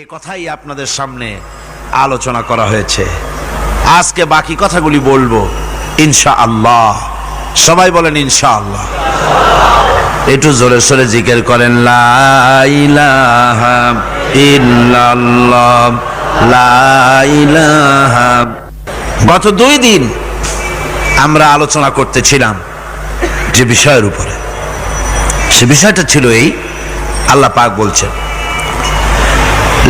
এ কথাই আপনাদের সামনে আলোচনা করা হয়েছে। আজকে বাকি কথাগুলি বলব ইনশা আল্লাহ সবাই বলেন ইনশা আল্লাহ একটু জোরে সোরে জিকের করেন, লা ইলাহা ইল্লাল্লাহ, লা ইলাহা। গত দুই দিন আমরা আলোচনা করতেছিলাম যে বিষয়ের উপরে। সে বিষয়টা ছিল এই, আল্লাহ পাক বলছেন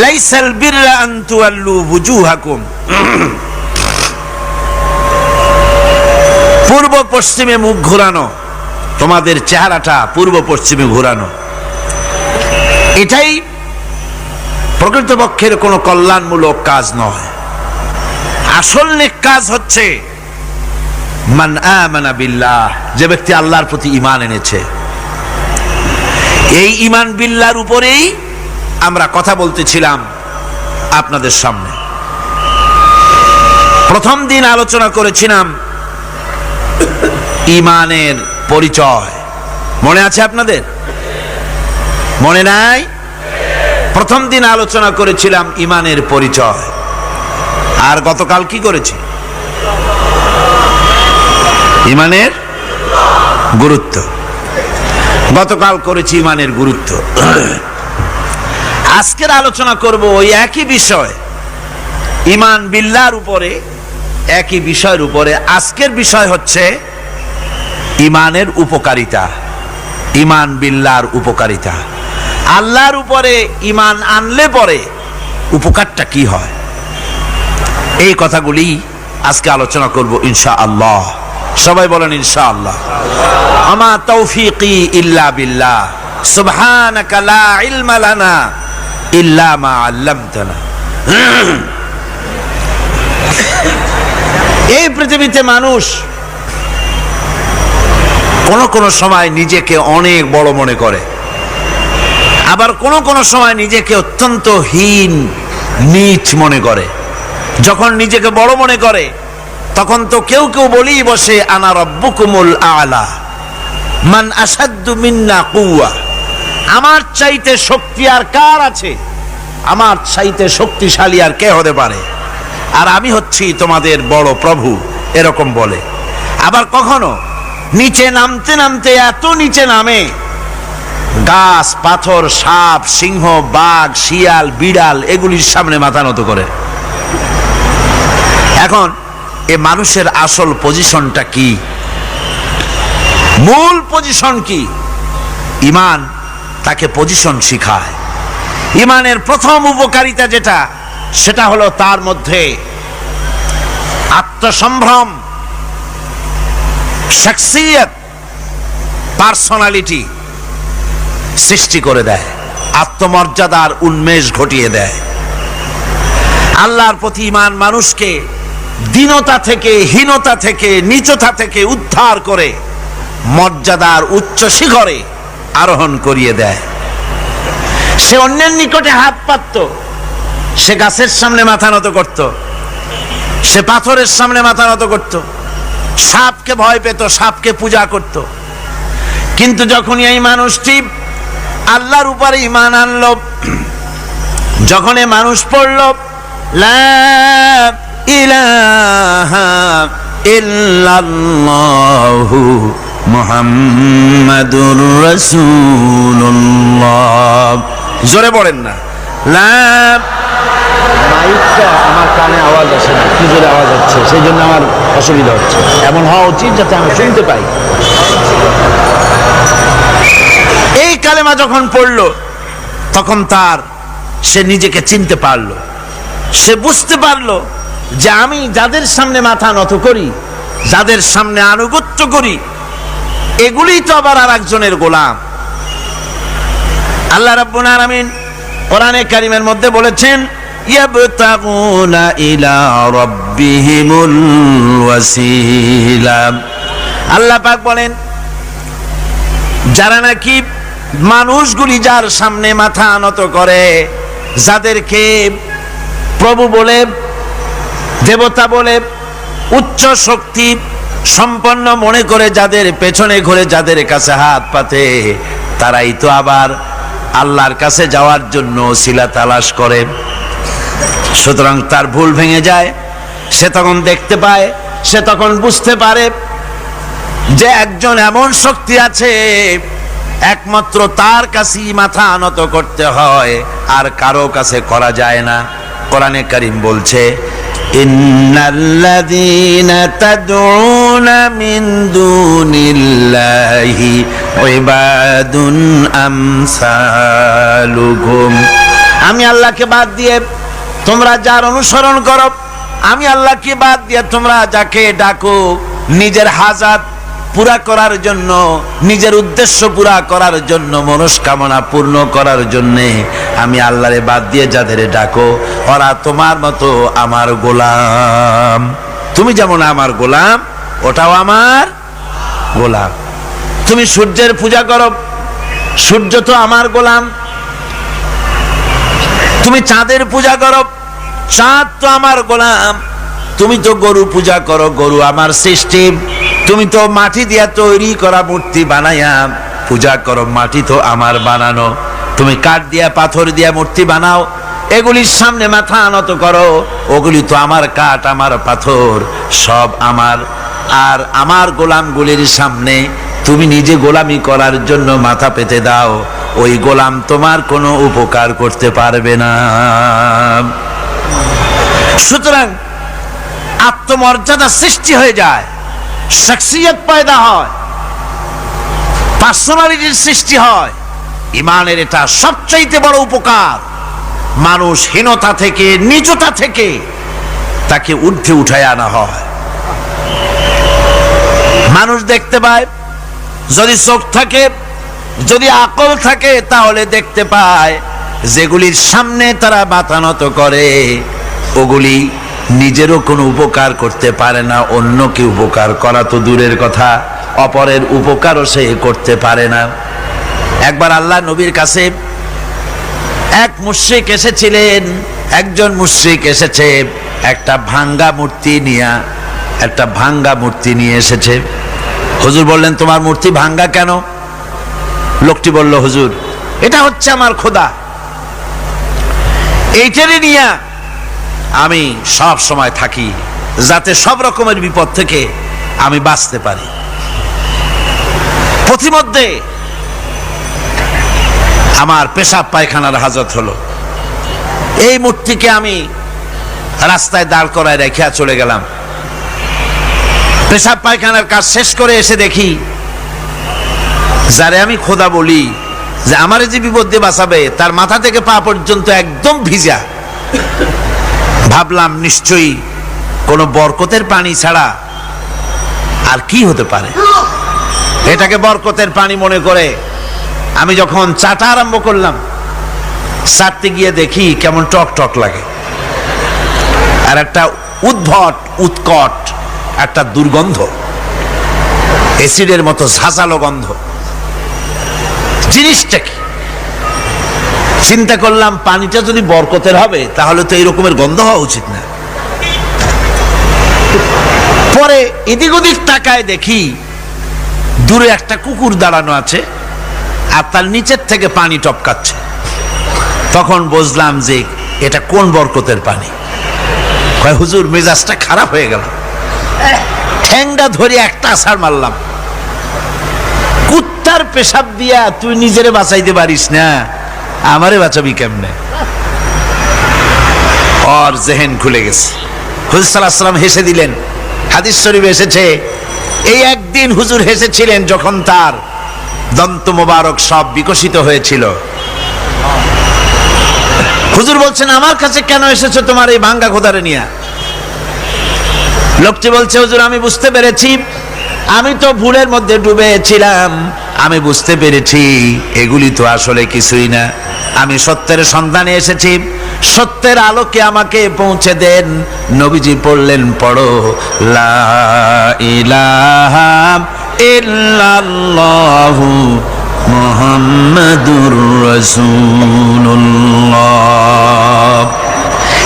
লাইসাল বিররা আন তুয়াল্লু বুজুহাকুম। পূর্ব পশ্চিমে মুখ ঘোরানো, তোমাদের চেহারাটা পূর্ব পশ্চিমে ঘোরানো। এটাই প্রকৃতপক্ষের কোনো কল্যাণমূলক কাজ নয়। আসল নেক কাজ হচ্ছে, মান আমানা বিল্লাহ, যে ব্যক্তি আল্লাহর প্রতি ঈমান এনেছে। এই ইমান বিল্লাহর উপরেই আমরা কথা বলতেছিলাম আপনাদের সামনে। প্রথম দিন আলোচনা করেছিলাম ইমানের পরিচয়। মনে আছে আপনাদের? মনে নাই? প্রথম দিন আলোচনা করেছিলাম ইমানের পরিচয়। আর গতকাল কি করেছি? ইমানের গুরুত্ব। গতকাল করেছি ইমানের গুরুত্ব। আজকের আলোচনা করব ওই একই বিষয়। ইমান বিল্লার উপরে, একই বিষয়ের উপরে। আজকের বিষয় হচ্ছে ইমানের উপকারিতা। ইমান বিল্লার উপকারিতা। আল্লাহর উপরে ইমান আনলে পরে উপকারটা কি হয়? এই কথাগুলি আজকে আলোচনা করব ইনশা আল্লাহ সবাই বলেন ইনশা আল্লাহ আমা তৌফিকি ইল্লা বিল্লাহ। সুবহানাকা লা ইলমা লানা। এই পৃথিবীতে মানুষ কোন কোন সময় নিজেকে অনেক বড় মনে করে। আবার কোন কোন সময় নিজেকে অত্যন্ত হীন, নিচ মনে করে। যখন নিজেকে বড় মনে করে, তখন তো কেউ কেউ বলেই বসে, আনা রব্বুকুমুল আলা। মান আসাদ্দু মিন্না কুয়া আমার চাইতে শক্তি আর কার আছে? আমার চাইতে শক্তিশালী আর কে হতে পারে? আর আমি হচ্ছি তোমাদের বড় প্রভু, এরকম বলে। আবার কখনো নিচে নামতে নামতে এত নিচে নামে, গাছ, পাথর, সাপ, সিংহ, বাঘ, শিয়াল, বিড়াল, এগুলির সামনে মাথা নত করে। এখন এ মানুষের আসল পজিশনটা কি? মূল পজিশন কি? ইমান তাকে পজিশন শিখায়। ইমানের প্রথম উপকারিতা যেটা, সেটা হলো তার মধ্যে আত্মসম্ভ্রম পার্সোনালিটি সৃষ্টি করে দেয়, আত্মমর্যাদার উন্মেষ ঘটিয়ে দেয়। আল্লাহর প্রতি ইমান মানুষকে দীনতা থেকে, হীনতা থেকে, নিচতা থেকে উদ্ধার করে, মর্যাদার উচ্চ শিখরে আরোহণ করিয়ে দেয়। সে অন্যের নিকটে হাত পাতত। সে গাছের সামনে মাথা নত করত। সে পাথরের সামনে মাথা নত করত। সাপকে ভয় পেত, সাপকে পূজা করত। কিন্তু যখন এই মানুষটি আল্লাহর উপরে ইমান আনল, যখন এ মানুষ পড়ল ইলাহা ইল্লাল্লাহু মুহাম্মাদুর রাসূলুল্লাহ। জোরে পড়েন না। লা মাইকটা আমার কানে আওয়াজ আসে না কি জোরে আওয়াজ হচ্ছে? সেই জন্য আমার অসুবিধা হচ্ছে। এমন হওয়া উচিত যাতে আমি শুনতে পাই। এই কালেমা যখন পড়ল তখন তার সে নিজেকে চিনতে পারল। সে বুঝতে পারল যে আমি যাদের সামনে মাথা নত করি যাদের সামনে আনুগত্য করি এগুলি তো আবার আর একজনের গোলাম। আল্লাহ রাব্বুল আলামিন কোরআনে কারিমের মধ্যে বলেছেন, ইয়াবতাগুনা ইলা রাব্বিহিমুল ওয়াসিলা। আল্লাহ পাক বলেন, যারা নাকি মানুষগুলি যার সামনে মাথা নত করে, যাদেরকে প্রভু বলে, দেবতা বলে, উচ্চ শক্তি সম্পন্ন মনে করে যাদের পেছনে ঘুরে যাদের কাছে হাত পাতে, তারাই তো আবার আল্লাহর কাছে যাওয়ার জন্য শিলা তালাশ করে। সুতরাং তার ভুল ভেঙে যায়, সে তখন দেখতে পায়, সে তখন বুঝতে পারে যে একজন এমন শক্তি আছে, একমাত্র তার কাছেই মাথা আনত করতে হয়, আর কারও কাছে করা যায় না। কোরআনে কারিম বলছে ইন্নাল্লাযীনা من دون الله عباد أمثالكم আমি আল্লাহকে বাদ দিয়ে তোমরা যার অনুসরণ করো, আমি আল্লাহকে বাদ দিয়ে তোমরা যাকে ডাকো, নিজের হাজাত পুরা করার জন্য, নিজের উদ্দেশ্য পুরা করার জন্য, মনস্কামনা পূর্ণ করার জন্য আমি আল্লাহরে বাদ দিয়ে যাদের ডাকো, ওরা তোমার মতো আমার গোলাম। তুমি যেমন আমার গোলাম, ওটাও আমার গোলাম। তুমি সূর্যের পূজা করো, সূর্য তো আমার গোলাম। তুমি চাঁদের পূজা করো, চাঁদ তো আমার গোলাম। তুমি তো গরু পূজা করো, গরু আমার সৃষ্টি। তুমি তো মাটি দিয়া তৈরি করা মূর্তি বানাইয়া পূজা করো, মাটি তো আমার বানানো। তুমি কাঠ দিয়া, পাথর দিয়া মূর্তি বানাও, এগুলির সামনে মাথা আনত করো, ওগুলি তো আমার কাঠ, আমার পাথর, সব আমার। আর আমার গোলামগুলির সামনে তুমি নিজে গোলামি করার জন্য মাথা পেতে দাও, ওই গোলাম তোমার কোনো উপকার করতে পারবে না। সুতরাং আত্মমর্যাদা সৃষ্টি হয়ে যায়। শখসিয়ত পয়দা হয়। পার্সোনালিটির সৃষ্টি হয়। ইমানের এটা সবচাইতে বড় উপকার। মানুষ হীনতা থেকে, নিচতা থেকে তাকে ঊর্ধ্বে উঠায় আনা হয়। মানুষ দেখতে পায়, যদি চোখ থাকে, যদি আকল থাকে, তাহলে দেখতে পায়, যেগুলির সামনে তারা বাতানত করে, ওগুলি নিজেরও কোনো উপকার করতে পারে না, অন্যকে উপকার করা তো দূরের কথা, অপরের উপকারও সে করতে পারে না। একবার আল্লাহ নবীর কাছে এক মুশ্রিক এসেছিলেন, একজন মুশ্রিক এসেছে, একটা ভাঙ্গা মূর্তি নিয়ে, একটা ভাঙ্গা মূর্তি নিয়ে এসেছে। হুজুর বললেন, তোমার মূর্তি ভাঙ্গা কেন? লোকটি বলল, হুজুর, এটা হচ্ছে আমার খোদা। এইটারই নিয়ে আমি সব সময় থাকি যাতে সব রকমের বিপদ থেকে আমি বাঁচতে পারি। প্রতিমধ্যে আমার পেশাব পায়খানার হাজত হলো। এই মূর্তিকে আমি রাস্তায় দাঁড় করায় রেখে চলে গেলাম। পেশাব পায়খানার কাজ শেষ করে এসে দেখি, যারে আমি খোদা বলি যে আমারে যে বিপদ দিয়ে বাঁচাবে, তার মাথা থেকে পা পর্যন্ত একদম ভিজা। ভাবলাম নিশ্চয়ই কোনো বরকতের পানি ছাড়া আর কি হতে পারে? এটাকে বরকতের পানি মনে করে আমি যখন চাটা আরম্ভ করলাম চাটতে গিয়ে দেখি কেমন টক টক লাগে। আর একটা উদ্ভট, উৎকট, একটা দুর্গন্ধ, অ্যাসিডের মতো ঝাঁঝালো গন্ধ। জিনিসটা কি? চিন্তা করলাম পানিটা যদি বরকতের হবে, তাহলে তো এইরকমের গন্ধ হওয়া উচিত না। পরে এদিক ওদিক তাকায় দেখি দূরে একটা কুকুর দাঁড়ানো আছে আর তার নিচের থেকে পানি টপকাচ্ছে। তখন বুঝলাম যে এটা কোন বরকতের পানি। কয়, হুজুর, মেজাজটা খারাপ হয়ে গেল। ঠ্যাংটা ধরে একটা আছাড় মারলাম। কুত্তার পেশাব দিয়া তুই নিজেরে বাঁচাইতে পারিস না। আমারে বাঁচাবি কেমনে? ওর জেহেন খুলে গেছে। হুজুর সাল্লাহ সাল্লাম হেসে দিলেন, হাদিস শরীফ এসেছে, এই একদিন হুজুর হেসেছিলেন যখন তার দন্ত মোবারক সব বিকশিত হয়েছিল। হুজুর বলছেন, আমার কাছে কেন এসেছ তোমার এই ভাঙ্গা খোদারে নিয়ে? লোকটি বলছে, হুজুর, আমি বুঝতে পেরেছি, আমি তো ভুলের মধ্যে ডুবেছিলাম। আমি বুঝতে পেরেছি, এগুলি তো আসলে কিছুই না। আমি সত্যের সন্ধানে এসেছি। সত্যের আলোকে আমাকে পৌঁছে দেন। নবীজি পড়লেন, পড়ো। লা মুহাম্মাদুর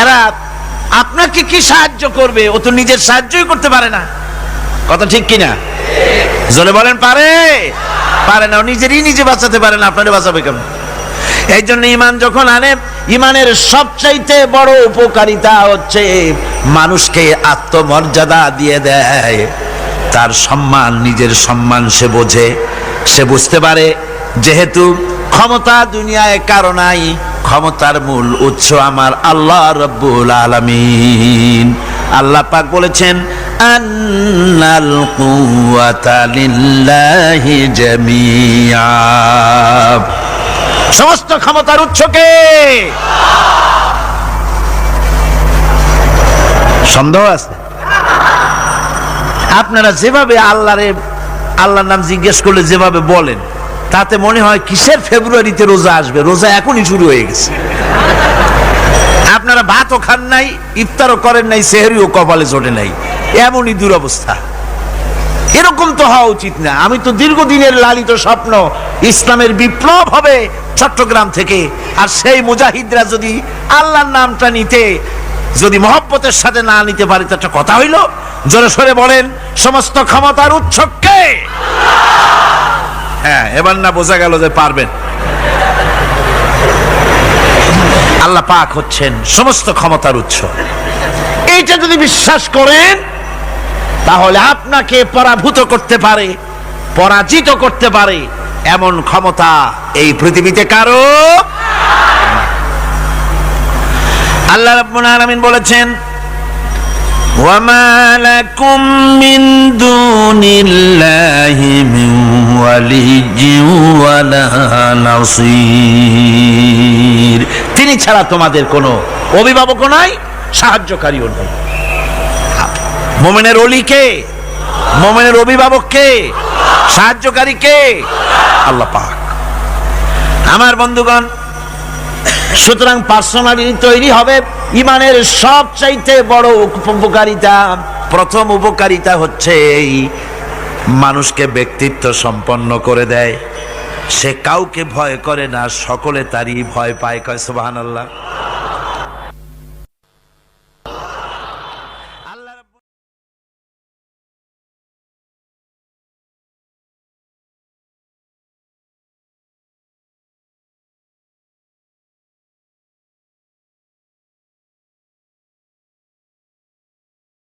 এরা আপনাকে কি সাহায্য করবে? ও তো নিজের সাহায্যই করতে পারে না। কথা ঠিক কিনা? জলে বলেন, পারে। পারে না নিজেরই নিজে বাঁচাতে পারে না, আপনারে বাঁচাবে কেমন? এই জন্য ইমান যখন আনে ইমানের সবচাইতে বড় উপকারিতা হচ্ছে মানুষকে আত্মমর্যাদা দিয়ে দেয়। তার সম্মান, নিজের সম্মান সে বোঝে, সে বুঝতে পারে, যেহেতু ক্ষমতা দুনিয়ায় কারও নাই, ক্ষমতার মূল উৎস আমার আল্লাহ রব্বুল আলামিন। আল্লাহ পাক বলেছেন আন্নাল কুওয়াতা লিল্লাহি জামিআ সমস্ত ক্ষমতার উৎসকে সন্দেহ আছে? আপনারা যেভাবে আল্লাহরে, আল্লাহর নাম জিজ্ঞেস করলে যেভাবে বলেন, তাতে মনে হয় কিসের ফেব্রুয়ারিতে রোজা আসবে? রোজা এখনই শুরু হয়ে গেছে। আপনারা ভাতও খান নাই, ইফতারও করেন নাই, সেহরিও কপালে চটে নাই। এমনই দুরবস্থা। এরকম তো হওয়া উচিত না। আমি তো দীর্ঘদিনের লালিত স্বপ্ন, ইসলামের বিপ্লব হবে চট্টগ্রাম থেকে। আর সেই মুজাহিদরা যদি আল্লাহর নামটা নিতে, যদি মহব্বতের সাথে না নিতে পারে, তো একটা কথা হইল, জোরে সরে বলেন, সমস্ত ক্ষমতার উৎসকে হ্যাঁ এবার না বোঝা গেল যে পারবেন। আল্লাহ পাক হচ্ছেন সমস্ত ক্ষমতার উৎস। এইটা যদি বিশ্বাস করেন তাহলে আপনাকে পরাভূত করতে পারে পরাজিত করতে পারে এমন ক্ষমতা এই পৃথিবীতে কারো আল্লাহ রাব্বুল আলামিন বলেছেন وما لكم من دون الله من ولي ولا نصير তিনি ছাড়া তোমাদের কোনো অভিভাবকও নাই সাহায্যকারীও নাই মোমেনের অলি কে? মোমেনের অভিভাবক কে? সাহায্যকারী কে? আল্লাহ পাক। আমার বন্ধুগণ, সুতরাং পার্সোনালি তৈরি হবে ইমানের সবচাইতে বড় উপকারিতা, প্রথম উপকারিতা হচ্ছে এই মানুষকে ব্যক্তিত্ব সম্পন্ন করে দেয়। সে কাউকে ভয় করে না, সকলে তারই ভয় পায়। কয় সুবাহান আল্লাহ